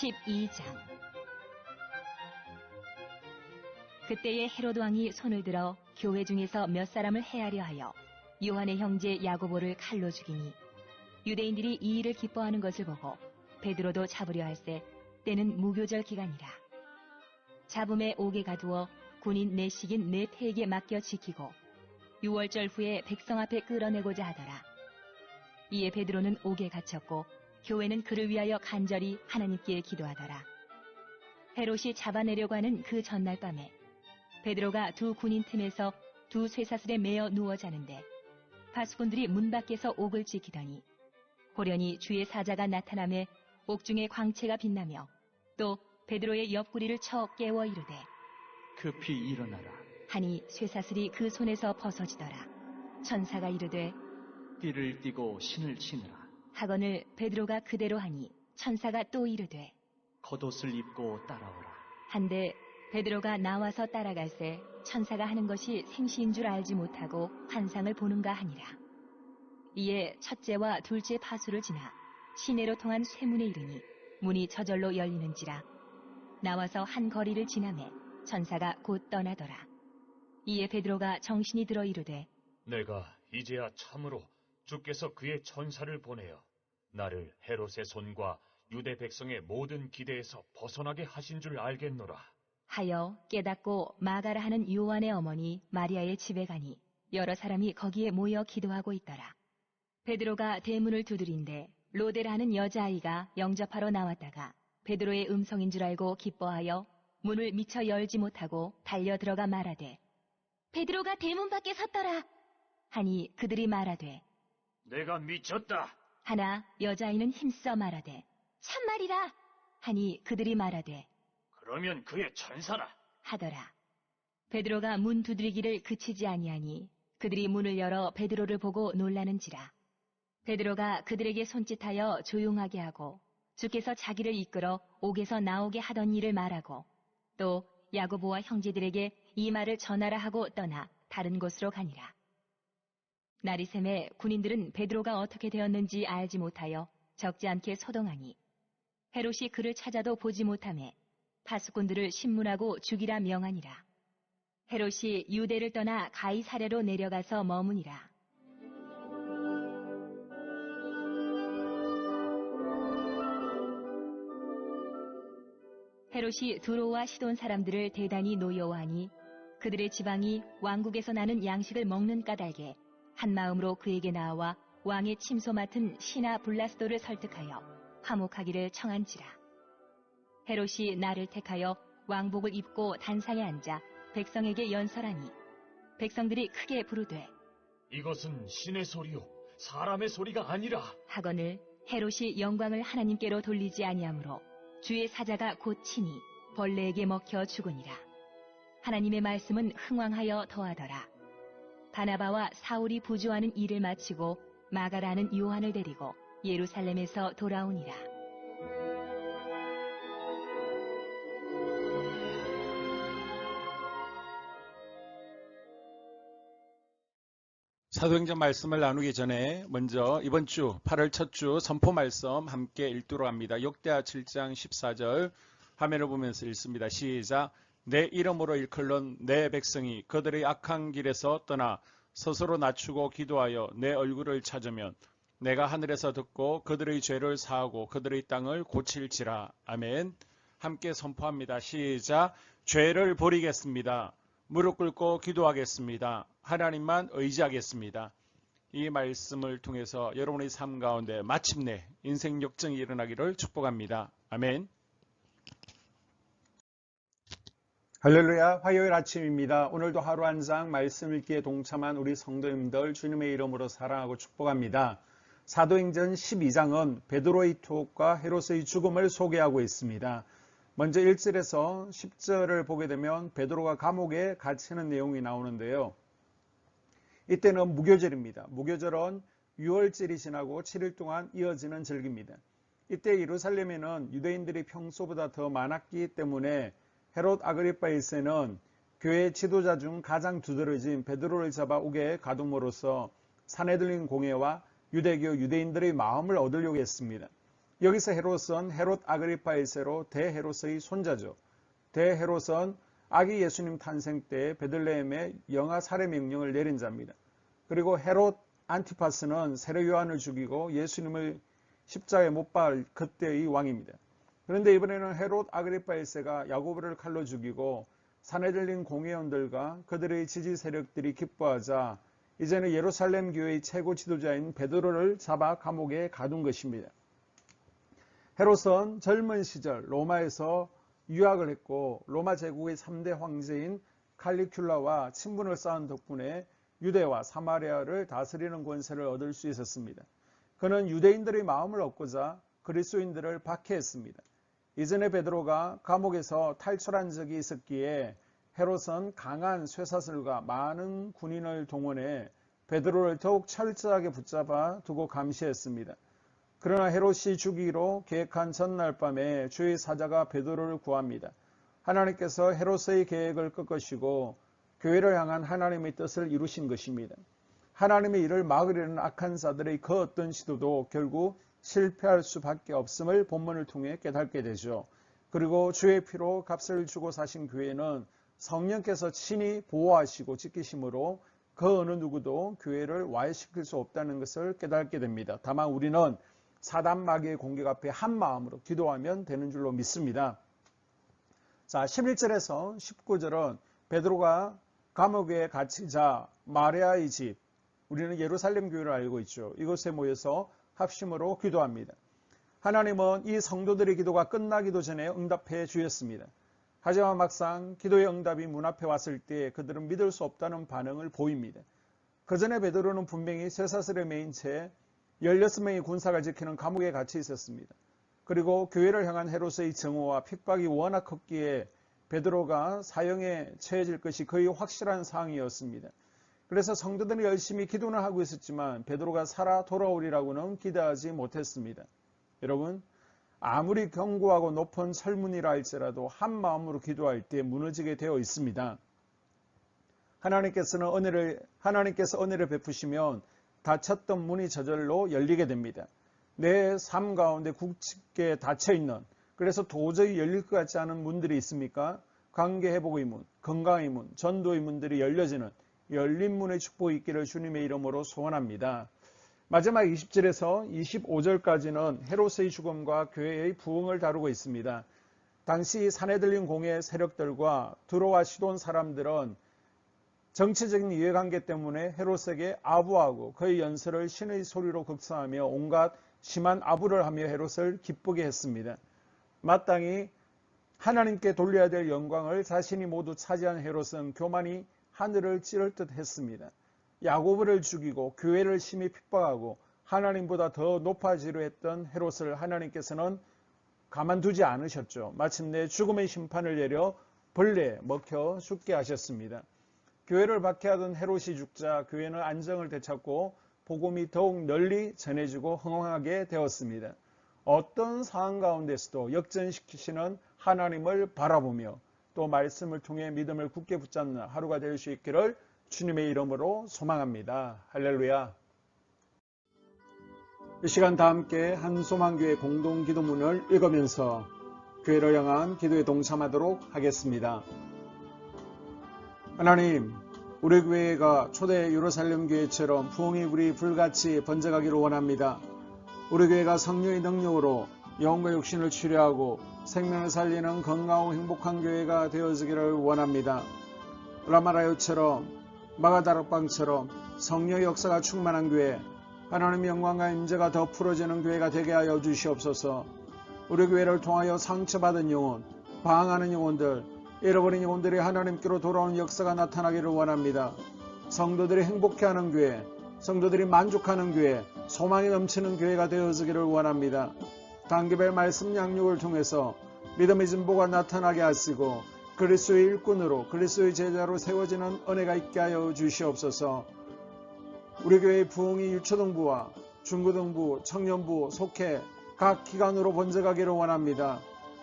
12장. 그때에 헤롯 왕이 손을 들어 교회 중에서 몇 사람을 해하려 하여 요한의 형제 야고보를 칼로 죽이니 유대인들이 이 일을 기뻐하는 것을 보고 베드로도 잡으려 할세 때는 무교절 기간이라. 잡음에 옥에 가두어 군인 내식인 네 패에게 맡겨 지키고 6월절 후에 백성 앞에 끌어내고자 하더라. 이에 베드로는 옥에 갇혔고 교회는 그를 위하여 간절히 하나님께 기도하더라. 헤롯이 잡아내려고 하는 그 전날 밤에 베드로가 두 군인 틈에서 두 쇠사슬에 매어 누워 자는데 파수꾼들이 문 밖에서 옥을 지키더니 호련히 주의 사자가 나타남에 옥중에 광채가 빛나며 또 베드로의 옆구리를 쳐 깨워 이르되 급히 일어나라. 하니 쇠사슬이 그 손에서 벗어지더라. 천사가 이르되 띠를 띠고 신을 치느라. 하거늘 베드로가 그대로 하니 천사가 또 이르되 겉옷을 입고 따라오라. 한데 베드로가 나와서 따라갈새 천사가 하는 것이 생시인 줄 알지 못하고 환상을 보는가 하니라. 이에 첫째와 둘째 파수를 지나 시내로 통한 쇠문에 이르니 문이 저절로 열리는지라. 나와서 한 거리를 지나매 천사가 곧 떠나더라. 이에 베드로가 정신이 들어 이르되 내가 이제야 참으로 주께서 그의 천사를 보내어 나를 헤롯의 손과 유대 백성의 모든 기대에서 벗어나게 하신 줄 알겠노라. 하여 깨닫고 마가라 하는 요한의 어머니 마리아의 집에 가니 여러 사람이 거기에 모여 기도하고 있더라. 베드로가 대문을 두드린데 로데라 하는 여자아이가 영접하러 나왔다가 베드로의 음성인 줄 알고 기뻐하여 문을 미처 열지 못하고 달려 들어가 말하되 베드로가 대문 밖에 섰더라 하니 그들이 말하되 내가 미쳤다. 하나 여자아이는 힘써 말하되 참말이라 하니 그들이 말하되 그러면 그의 천사라. 하더라. 베드로가 문 두드리기를 그치지 아니하니 그들이 문을 열어 베드로를 보고 놀라는지라. 베드로가 그들에게 손짓하여 조용하게 하고 주께서 자기를 이끌어 옥에서 나오게 하던 일을 말하고 또 야고보와 형제들에게 이 말을 전하라 하고 떠나 다른 곳으로 가니라. 샘에 군인들은 베드로가 어떻게 되었는지 알지 못하여 적지 않게 소동하니 헤롯이 그를 찾아도 보지 못함에 파수꾼들을 신문하고 죽이라 명하니라. 헤롯이 유대를 떠나 가이사랴로 내려가서 머무니라. 헤롯이 두로와 시돈 사람들을 대단히 노여워하니 그들의 지방이 왕국에서 나는 양식을 먹는 까닭에 한 마음으로 그에게 나와 왕의 침소 맡은 시나 블라스도를 설득하여 화목하기를 청한지라. 헤롯이 나를 택하여 왕복을 입고 단상에 앉아 백성에게 연설하니 백성들이 크게 부르되 이것은 신의 소리요 사람의 소리가 아니라 하거늘 헤롯이 영광을 하나님께로 돌리지 아니하므로 주의 사자가 곧 치니 벌레에게 먹혀 죽으니라. 하나님의 말씀은 흥왕하여 더하더라. 바나바와 사울이 부조하는 일을 마치고 마가라는 요한을 데리고 예루살렘에서 돌아오니라. 사도행전 말씀을 나누기 전에 먼저 이번 주 8월 첫 주 선포 말씀 함께 읽도록 합니다. 역대하 7장 14절 화면을 보면서 읽습니다. 시작. 내 이름으로 일컬는 내 백성이 그들의 악한 길에서 떠나 스스로 낮추고 기도하여 내 얼굴을 찾으면 내가 하늘에서 듣고 그들의 죄를 사하고 그들의 땅을 고칠지라. 아멘. 함께 선포합니다. 시작. 죄를 버리겠습니다. 무릎 꿇고 기도하겠습니다. 하나님만 의지하겠습니다. 이 말씀을 통해서 여러분의 삶 가운데 마침내 인생 역정이 일어나기를 축복합니다. 아멘. 할렐루야 화요일 아침입니다. 오늘도 하루 한 장 말씀 읽기에 동참한 우리 성도님들 주님의 이름으로 사랑하고 축복합니다. 사도행전 12장은 베드로의 투옥과 헤롯의 죽음을 소개하고 있습니다. 먼저 1절에서 10절을 보게 되면 베드로가 감옥에 갇히는 내용이 나오는데요. 이때는 무교절입니다. 무교절은 6월절이 지나고 7일 동안 이어지는 절기입니다. 이때 예루살렘에는 유대인들이 평소보다 더 많았기 때문에 헤롯 아그리파 1세는 교회 지도자 중 가장 두드러진 베드로를 잡아 옥에 가둠으로써 사내들린 공회와 유대교 유대인들의 마음을 얻으려고 했습니다. 여기서 헤롯은 헤롯 아그리파 1세로 대헤롯의 손자죠. 대헤롯은 아기 예수님 탄생 때 베들레헴에 영아 살해 명령을 내린 자입니다. 그리고 헤롯 안티파스는 세례 요한을 죽이고 예수님을 십자가에 못 박을 그때의 왕입니다. 그런데 이번에는 헤롯 아그리파 1세가 야고보를 칼로 죽이고 산에 들린 공회원들과 그들의 지지 세력들이 기뻐하자 이제는 예루살렘 교회의 최고 지도자인 베드로를 잡아 감옥에 가둔 것입니다. 헤롯은 젊은 시절 로마에서 유학을 했고 로마 제국의 3대 황제인 칼리큘라와 친분을 쌓은 덕분에 유대와 사마리아를 다스리는 권세를 얻을 수 있었습니다. 그는 유대인들의 마음을 얻고자 그리스도인들을 박해했습니다. 이전에 베드로가 감옥에서 탈출한 적이 있었기에 헤롯은 강한 쇠사슬과 많은 군인을 동원해 베드로를 더욱 철저하게 붙잡아 두고 감시했습니다. 그러나 헤롯이 죽이기로 계획한 전날 밤에 주의 사자가 베드로를 구합니다. 하나님께서 헤롯의 계획을 꺾으시고 교회를 향한 하나님의 뜻을 이루신 것입니다. 하나님의 일을 막으려는 악한 자들의 그 어떤 시도도 결국 실패할 수밖에 없음을 본문을 통해 깨닫게 되죠. 그리고 주의 피로 값을 주고 사신 교회는 성령께서 친히 보호하시고 지키심으로 그 어느 누구도 교회를 와해시킬 수 없다는 것을 깨닫게 됩니다. 다만 우리는 사단 마귀의 공격 앞에 한 마음으로 기도하면 되는 줄로 믿습니다. 자, 11절에서 19절은 베드로가 감옥에 갇히자 마리아의 집, 우리는 예루살렘 교회를 알고 있죠. 이곳에 모여서 합심으로 기도합니다. 하나님은 이 성도들의 기도가 끝나기도 전에 응답해 주셨습니다. 하지만 막상 기도의 응답이 문 앞에 왔을 때 그들은 믿을 수 없다는 반응을 보입니다. 그 전에 베드로는 분명히 쇠사슬에 매인 채 16명의 군사가 지키는 감옥에 갇혀 있었습니다. 그리고 교회를 향한 헤롯의 정오와 핍박이 워낙 컸기에 베드로가 사형에 처해질 것이 거의 확실한 상황이었습니다. 그래서 성도들이 열심히 기도는 하고 있었지만 베드로가 살아 돌아오리라고는 기대하지 못했습니다. 여러분, 아무리 견고하고 높은 설문이라 할지라도 한 마음으로 기도할 때 무너지게 되어 있습니다. 하나님께서는 은혜를 하나님께서 은혜를 베푸시면 닫혔던 문이 저절로 열리게 됩니다. 내 삶 가운데 굳게 닫혀 있는 그래서 도저히 열릴 것 같지 않은 문들이 있습니까? 관계 회복의 문, 건강의 문, 전도의 문들이 열려지는 열린 문의 축복이 있기를 주님의 이름으로 소원합니다. 마지막 20절에서 25절까지는 헤롯의 죽음과 교회의 부흥을 다루고 있습니다. 당시 산에 들린 공의 세력들과 두로와 시돈 사람들은 정치적인 이해관계 때문에 헤롯에게 아부하고 그의 연설을 신의 소리로 극성하며 온갖 심한 아부를 하며 헤롯을 기쁘게 했습니다. 마땅히 하나님께 돌려야 될 영광을 자신이 모두 차지한 헤롯은 교만이 하늘을 찌를 듯 했습니다. 야고보를 죽이고 교회를 심히 핍박하고 하나님보다 더 높아지려 했던 헤롯을 하나님께서는 가만두지 않으셨죠. 마침내 죽음의 심판을 내려 벌레 먹혀 죽게 하셨습니다. 교회를 박해하던 헤롯이 죽자 교회는 안정을 되찾고 복음이 더욱 널리 전해지고 흥황하게 되었습니다. 어떤 상황 가운데서도 역전시키시는 하나님을 바라보며 또 말씀을 통해 믿음을 굳게 붙잡는 하루가 될 수 있기를 주님의 이름으로 소망합니다. 할렐루야. 이 시간 다 함께 한소망교회 공동 기도문을 읽으면서 교회를 향한 기도에 동참하도록 하겠습니다. 하나님, 우리 교회가 초대 예루살렘 교회처럼 부흥이 우리 불같이 번져가기를 원합니다. 우리 교회가 성령의 능력으로 영혼과 육신을 치료하고 생명을 살리는 건강하고 행복한 교회가 되어지기를 원합니다. 라마라요처럼 마가다락방처럼 성령의 역사가 충만한 교회, 하나님의 영광과 임재가 더 풀어지는 교회가 되게 하여 주시옵소서. 우리 교회를 통하여 상처받은 영혼, 방황하는 영혼들, 잃어버린 영혼들이 하나님께로 돌아오는 역사가 나타나기를 원합니다. 성도들이 행복해하는 교회, 성도들이 만족하는 교회, 소망이 넘치는 교회가 되어지기를 원합니다. 단계별 말씀 양육을 통해서 믿음의 진보가 나타나게 하시고 그리스도의 일꾼으로 그리스도의 제자로 세워지는 은혜가 있게 하여 주시옵소서. 우리 교회의 부흥이 유초등부와 중고등부, 청년부, 속해 각 기관으로 번져가기를 원합니다.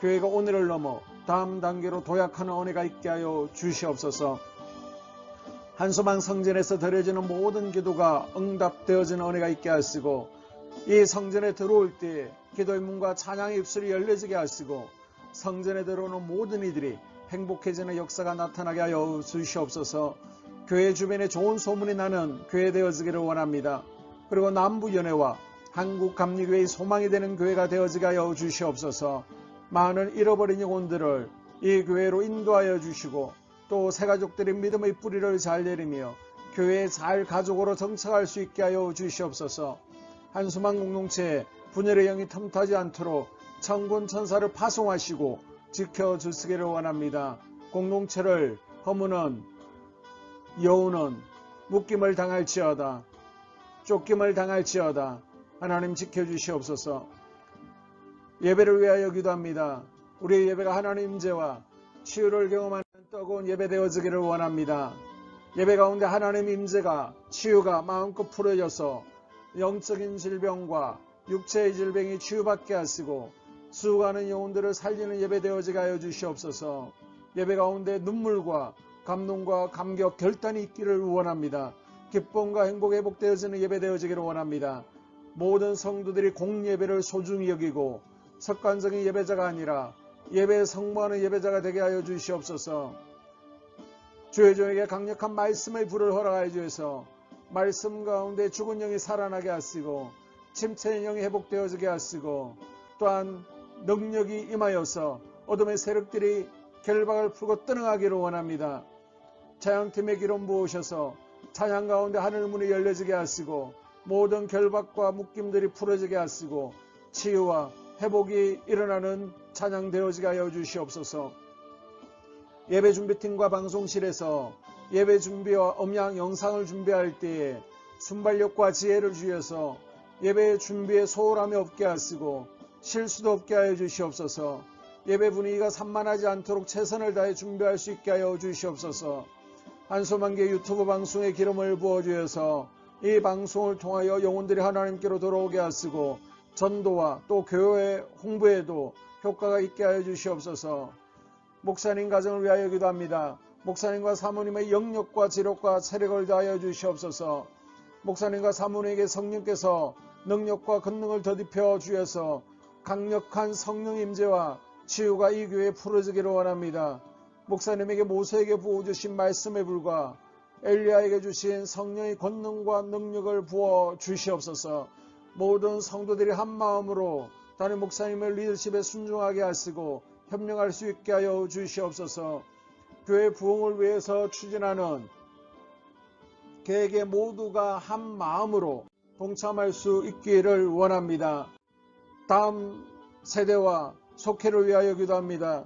교회가 오늘을 넘어 다음 단계로 도약하는 은혜가 있게 하여 주시옵소서. 한소망 성전에서 드려지는 모든 기도가 응답되어지는 은혜가 있게 하시고 이 성전에 들어올 때 기도의 문과 찬양의 입술이 열려지게 하시고 성전에 들어오는 모든 이들이 행복해지는 역사가 나타나게 하여 주시옵소서. 교회 주변에 좋은 소문이 나는 교회 되어지기를 원합니다. 그리고 남부연회와 한국 감리교회의 소망이 되는 교회가 되어지게 하여 주시옵소서. 많은 잃어버린 영혼들을 이 교회로 인도하여 주시고 또 새가족들의 믿음의 뿌리를 잘 내리며 교회에 잘 가족으로 정착할 수 있게 하여 주시옵소서. 한수만 공동체에 분열의 영이 틈타지 않도록 천군 천사를 파송하시고 지켜주시기를 원합니다. 공동체를 허무는 여우는 묶임을 당할지어다 쫓김을 당할지어다 하나님 지켜주시옵소서 예배를 위하여 기도합니다. 우리의 예배가 하나님 임재와 치유를 경험하는 뜨거운 예배 되어지기를 원합니다. 예배 가운데 하나님 임재가 치유가 마음껏 풀어져서 영적인 질병과 육체의 질병이 치유받게 하시고 수고하는 영혼들을 살리는 예배 되어지게 하여 주시옵소서 예배 가운데 눈물과 감동과 감격 결단이 있기를 원합니다. 기쁨과 행복 회복되어지는 예배 되어지기를 원합니다. 모든 성도들이 공예배를 소중히 여기고 석관적인 예배자가 아니라 예배에 성모하는 예배자가 되게 하여 주시옵소서. 주의 종에게 강력한 말씀의 불을 허락하여 주셔서 말씀 가운데 죽은 영이 살아나게 하시고 침체의 영이 회복되어지게 하시고 또한 능력이 임하여서 어둠의 세력들이 결박을 풀고 떠나가기를 원합니다. 자양팀의 기름 부으셔서 찬양 가운데 하늘 문이 열려지게 하시고 모든 결박과 묶임들이 풀어지게 하시고 치유와 회복이 일어나는 찬양 되어지게 하여 주시옵소서. 예배 준비팀과 방송실에서 예배 준비와 음향 영상을 준비할 때에 순발력과 지혜를 주셔서 예배 준비에 소홀함이 없게 하시고 실수도 없게 하여 주시옵소서. 예배 분위기가 산만하지 않도록 최선을 다해 준비할 수 있게 하여 주시옵소서. 한소만개 유튜브 방송에 기름을 부어 주셔서 이 방송을 통하여 영혼들이 하나님께로 돌아오게 하시고 전도와 또 교회 홍보에도 효과가 있게 하여 주시옵소서. 목사님 가정을 위하여 기도합니다. 목사님과 사모님의 영역과 지력과 체력을 다하여 주시옵소서. 목사님과 사모님에게 성령께서 능력과 권능을 더딥혀 주셔서 강력한 성령 임재와 치유가 이 교회에 풀어지기를 원합니다. 목사님에게 모세에게 부어 주신 말씀에 불과 엘리야에게 주신 성령의 권능과 능력을 부어 주시옵소서. 모든 성도들이 한 마음으로 다른 목사님의 리더십에 순종하게 하시고 협력할 수 있게 하여 주시옵소서. 교회 부흥을 위해서 추진하는 계획에 모두가 한 마음으로 동참할 수 있기를 원합니다. 다음 세대와 속회를 위하여 기도합니다.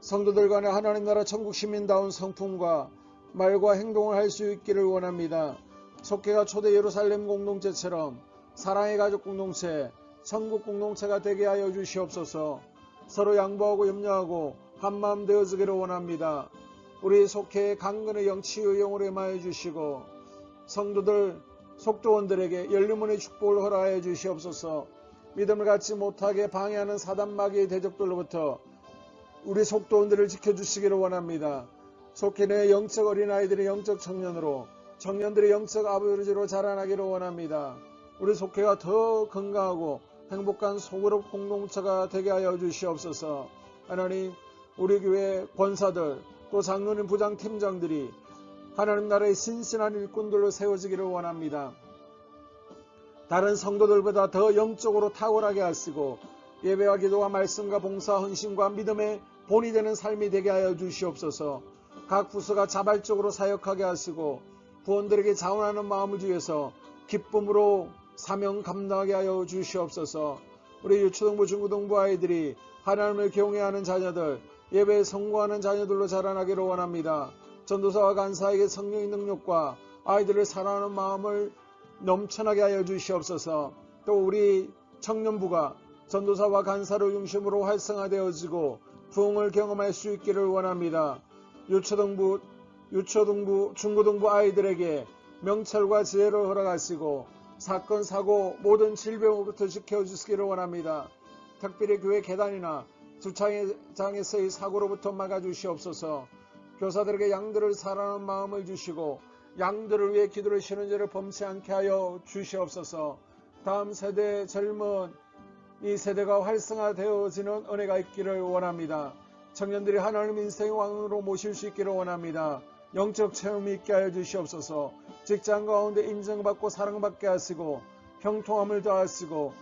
성도들 간에 하나님 나라 천국 시민다운 성품과 말과 행동을 할 수 있기를 원합니다. 속회가 초대 예루살렘 공동체처럼 사랑의 가족 공동체, 천국 공동체가 되게 하여 주시옵소서. 서로 양보하고 염려하고 한마음 되어지기를 원합니다. 우리 속회의 강건의 영치의 영으로 임하여 주시고 성도들 속도원들에게 열리문의 축복을 허락하여 주시옵소서. 믿음을 갖지 못하게 방해하는 사단 마귀의 대적들로부터 우리 속도원들을 지켜주시기를 원합니다. 속히 내 영적 어린아이들의 영적 청년으로 청년들의 영적 아버지로 자라나기를 원합니다. 우리 속회가 더 건강하고 행복한 소그룹 공동체가 되게 하여 주시옵소서. 하나님 우리 교회 권사들 또 장로님 부장 팀장들이 하나님 나라의 신신한 일꾼들로 세워지기를 원합니다. 다른 성도들보다 더 영적으로 탁월하게 하시고 예배와 기도와 말씀과 봉사, 헌신과 믿음의 본이 되는 삶이 되게 하여 주시옵소서. 각 부서가 자발적으로 사역하게 하시고 부원들에게 자원하는 마음을 주셔서 기쁨으로 사명 감당하게 하여 주시옵소서. 우리 유초등부 중고등부 아이들이 하나님을 경외하는 자녀들, 예배에 성공하는 자녀들로 자라나기를 원합니다. 전도사와 간사에게 성령의 능력과 아이들을 사랑하는 마음을 넘쳐나게 하여 주시옵소서. 또 우리 청년부가 전도사와 간사를 중심으로 활성화되어지고 부흥을 경험할 수 있기를 원합니다. 유초등부, 유초등부, 중고등부 아이들에게 명철과 지혜를 허락하시고 사건, 사고, 모든 질병으로부터 지켜주시기를 원합니다. 특별히 교회 계단이나 주차장에서의 사고로부터 막아주시옵소서 교사들에게 양들을 사랑하는 마음을 주시고 양들을 위해 기도를 쉬는 죄를 범치 않게 하여 주시옵소서 다음 세대 젊은 이 세대가 활성화되어지는 은혜가 있기를 원합니다. 청년들이 하나님 인생의 왕으로 모실 수 있기를 원합니다. 영적 체험이 있게 하여 주시옵소서. 직장 가운데 인정받고 사랑받게 하시고 형통함을 더하시고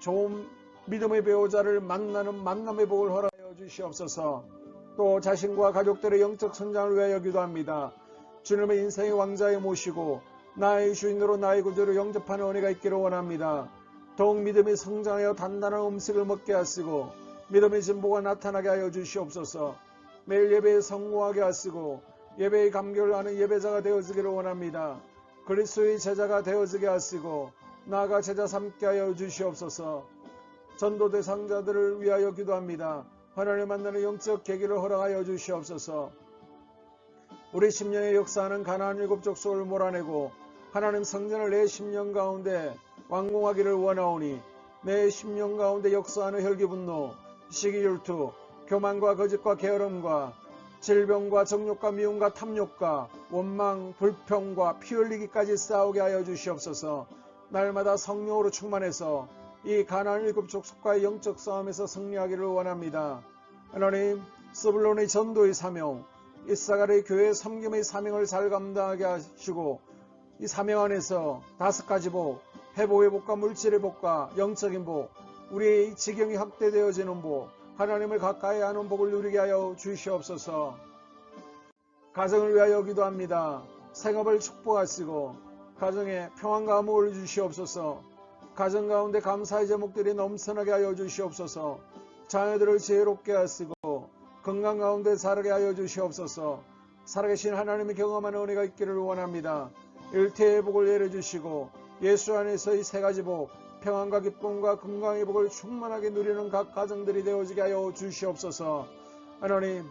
좋은 믿음의 배우자를 만나는 만남의 복을 허락하여 주시옵소서. 또 자신과 가족들의 영적 성장을 위하여 기도합니다. 주님의 인생의 왕자에 모시고 나의 주인으로 나의 구주로 영접하는 은혜가 있기를 원합니다. 더욱 믿음이 성장하여 단단한 음식을 먹게 하시고 믿음의 진보가 나타나게 하여 주시옵소서. 매일 예배에 성공하게 하시고 예배의 감격을 아는 예배자가 되어지기를 원합니다. 그리스도의 제자가 되어지게 하시고 나아가 제자 삼게 하여 주시옵소서. 전도 대상자들을 위하여 기도합니다. 하나님 만나는 영적 계기를 허락하여 주시옵소서. 우리 심령의 역사하는 가나안 일곱 족속을 몰아내고 하나님 성전을 내 심령 가운데 완공하기를 원하오니 내 심령 가운데 역사하는 혈기분노, 시기율투, 교만과 거짓과 게으름과 질병과 정욕과 미움과 탐욕과 원망, 불평과 피 흘리기까지 싸우게 하여 주시옵소서. 날마다 성령으로 충만해서 이 가나안 일곱 족속과의 영적 싸움에서 승리하기를 원합니다. 하나님, 스불론의 전도의 사명, 이사갈의 교회 섬김의 사명을 잘 감당하게 하시고 이 사명 안에서 다섯 가지 복, 회복의 복과 물질의 복과 영적인 복, 우리의 이 지경이 확대되어지는 복, 하나님을 가까이 하는 복을 누리게 하여 주시옵소서. 가정을 위하여 기도합니다. 생업을 축복하시고 가정에 평안과 암호를 주시옵소서. 가정 가운데 감사의 제목들이 넘쳐나게 하여 주시옵소서. 자녀들을 지혜롭게 하시고 건강 가운데 살게 하여 주시옵소서. 살아계신 하나님의 경험하는 은혜가 있기를 원합니다. 일태의 복을 내려주시고 예수 안에서 이세 가지 복, 평안과 기쁨과 건강의 복을 충만하게 누리는 각 가정들이 되어지게 하여 주시옵소서. 하나님,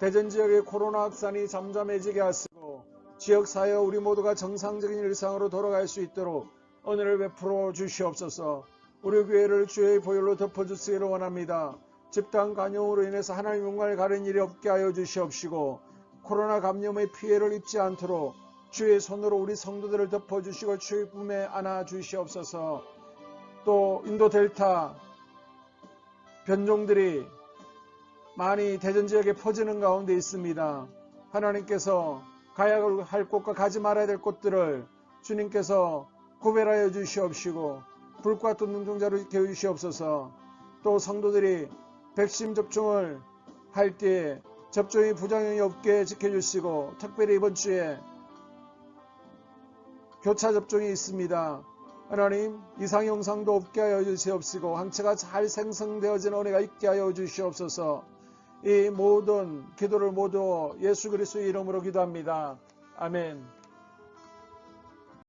대전 지역의 코로나 확산이 잠잠해지게 하시고 지역 사회 우리 모두가 정상적인 일상으로 돌아갈 수 있도록 은혜를 베풀어 주시옵소서. 우리 교회를 주의 보혈로 덮어주시기를 원합니다. 집단 감염으로 인해서 하나님 영광을 가린 일이 없게 하여 주시옵시고 코로나 감염의 피해를 입지 않도록 주의 손으로 우리 성도들을 덮어주시고 주의 품에 안아 주시옵소서. 또 인도 델타 변종들이 많이 대전 지역에 퍼지는 가운데 있습니다. 하나님께서 가야 할 곳과 가지 말아야 될 곳들을 주님께서 구별하여 주시옵시고 불과 또 눈동자로 개주시옵소서 또 성도들이 백신 접종을 할 때에 접종이 부작용이 없게 지켜주시고 특별히 이번 주에 교차 접종이 있습니다. 하나님 이상 영상도 없게 하여 주시옵시고 항체가 잘 생성되어진 은혜가 있게 하여 주시옵소서 이 모든 기도를 모두 예수 그리스도의 이름으로 기도합니다. 아멘.